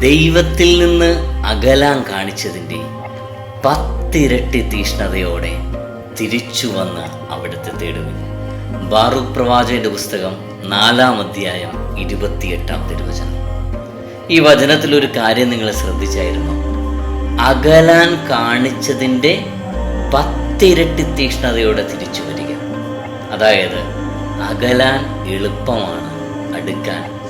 ദൈവത്തിൽ നിന്ന് അകലാൻ കാണിച്ചതിന്റെ പത്തിരട്ടി തീഷ്ണതയോടെ തിരിച്ചു വന്ന് അവിടുത്തെ തേടുവിൻ. ബാറൂഖ് പ്രവാചകന്റെ പുസ്തകം നാലാം അധ്യായം ഇരുപത്തിയെട്ടാം തിരുവചനം. ഈ വചനത്തിൽ ഒരു കാര്യം നിങ്ങൾ ശ്രദ്ധിച്ചായിരുന്നു. അകലാൻ കാണിച്ചതിന്റെ പത്തിരട്ടി തീഷ്ണതയോടെ തിരിച്ചു വരിക. അതായത് അകലാൻ എളുപ്പമാണ് അടുക്കാൻ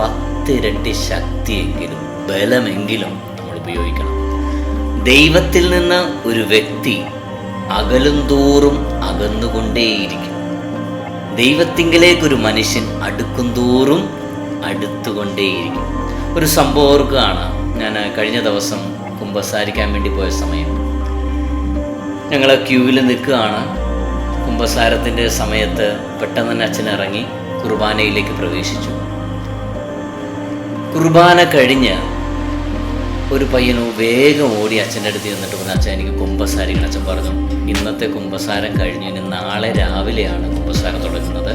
പത്തിരട്ടി ശക്തിയെങ്കിലും ബലമെങ്കിലും നമ്മൾ ഉപയോഗിക്കണം. ദൈവത്തിൽ നിന്ന് ഒരു വ്യക്തി അകലും തോറും അകന്നുകൊണ്ടേയിരിക്കും. ദൈവത്തിങ്കിലേക്ക് ഒരു മനുഷ്യൻ അടുക്കും തോറും അടുത്തുകൊണ്ടേയിരിക്കും. ഒരു സംഭവം ഓർക്കുകയാണ്. ഞാൻ കഴിഞ്ഞ ദിവസം കുമ്പസാരിക്കാൻ വേണ്ടി പോയ സമയം. ഞങ്ങൾ ക്യൂവിൽ നിൽക്കുകയാണ്. കുമ്പസാരത്തിന്റെ സമയത്ത് പെട്ടെന്ന് തന്നെ അച്ഛൻ ഇറങ്ങി കുർബാനയിലേക്ക് പ്രവേശിച്ചു. കുർബാന കഴിഞ്ഞ് ഒരു പയ്യനു വേഗം ഓടി അച്ഛന്റെ അടുത്ത് ചെന്നിട്ട് പറഞ്ഞു അച്ഛൻ എനിക്ക് കുമ്പസാരിക്കണം അച്ഛൻ പറഞ്ഞു ഇന്നത്തെ കുമ്പസാരം കഴിഞ്ഞ് ഇനി നാളെ രാവിലെയാണ് കുമ്പസാരം തുടങ്ങുന്നത്.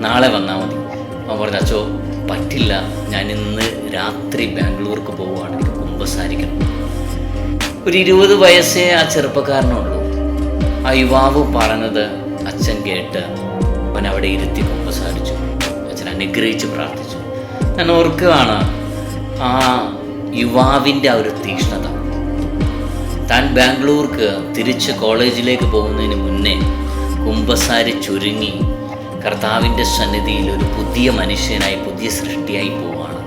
നാളെ വന്നാൽ മതി. അവൻ പറഞ്ഞു അച്ഛോ പറ്റില്ല. ഞാൻ ഇന്ന് രാത്രി ബാംഗ്ലൂർക്ക് പോവുകയാണ്. എനിക്ക് കുമ്പസാരിക്കണം ഒരു ഇരുപത് വയസ്സേ ആ ചെറുപ്പക്കാരനുള്ളൂ. ആ യുവാവ് പറഞ്ഞത് അച്ഛൻ കേട്ട് അവൻ അവിടെ ഇരുത്തി കുമ്പസാരിച്ചു അച്ഛൻ അനുഗ്രഹിച്ച് പ്രാർത്ഥിച്ചു. ഞാൻ ഓർക്കുകയാണ് ആ യുവാവിന്റെ ആ ഒരു തീക്ഷ്ണത താൻ ബാംഗ്ലൂർക്ക് തിരിച്ച് കോളേജിലേക്ക് പോകുന്നതിന് മുന്നേ കുമ്പസാരി ചുരുങ്ങി കർത്താവിന്റെ സന്നിധിയിൽ ഒരു പുതിയ മനുഷ്യനായി പുതിയ സൃഷ്ടിയായി പോവുകയാണ്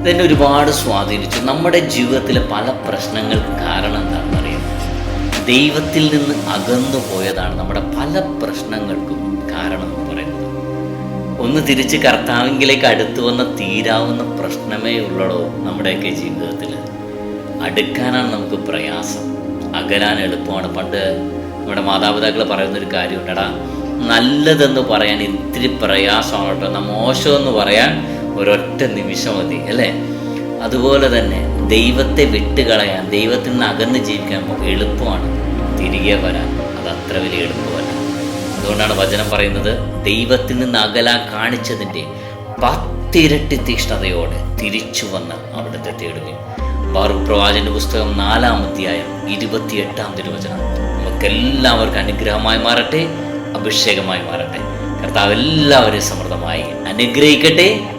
ഇതെന്നെ ഒരുപാട് സ്വാധീനിച്ചു. നമ്മുടെ ജീവിതത്തിലെ പല പ്രശ്നങ്ങൾക്ക് കാരണം എന്താണെന്ന് അറിയാം. ദൈവത്തിൽ നിന്ന് അകന്നു പോയതാണ് നമ്മുടെ പല പ്രശ്നങ്ങൾക്കും കാരണം. ഒന്ന് തിരിച്ച് കർത്താവിങ്കിലേക്ക് അടുത്തു വന്ന തീരാവുന്ന പ്രശ്നമേ ഉള്ളടോ നമ്മുടെയൊക്കെ ജീവിതത്തിൽ? അടുക്കാനാണ് നമുക്ക് പ്രയാസം. അകലാൻ എളുപ്പമാണ്. പണ്ട് നമ്മുടെ മാതാപിതാക്കൾ പറയുന്നൊരു കാര്യമുണ്ടടാ നല്ലതെന്ന് പറയാൻ ഇത്തിരി പ്രയാസമാണ് കേട്ടോ. എന്നാൽ മോശമെന്ന് പറയാൻ ഒരൊറ്റ നിമിഷം മതി അല്ലേ? അതുപോലെ തന്നെ ദൈവത്തെ വിട്ടുകളയാൻ ദൈവത്തിൽ നിന്ന് അകന്ന് ജീവിക്കാൻ എളുപ്പമാണ്. തിരികെ വരാൻ. അത് അത്ര വലിയ എളുപ്പമല്ല. അതുകൊണ്ടാണ് വചനം പറയുന്നത്? ദൈവത്തിൽ നിന്ന് അകലാൻ കാണിച്ചതിന്റെ പത്തിരട്ടി തീക്ഷ്ണതയോടെ തിരിച്ചു വന്ന് അവിടുത്തെ തേടുകയും ബാറു പ്രവാചന്റെ പുസ്തകം നാലാം അധ്യായം ഇരുപത്തിയെട്ടാം തിരുവചനം. നമുക്കെല്ലാവർക്കും അനുഗ്രഹമായി മാറട്ടെ അഭിഷേകമായി മാറട്ടെ. കർത്താവ് എല്ലാവരെയും സമൃദ്ധമായി അനുഗ്രഹിക്കട്ടെ.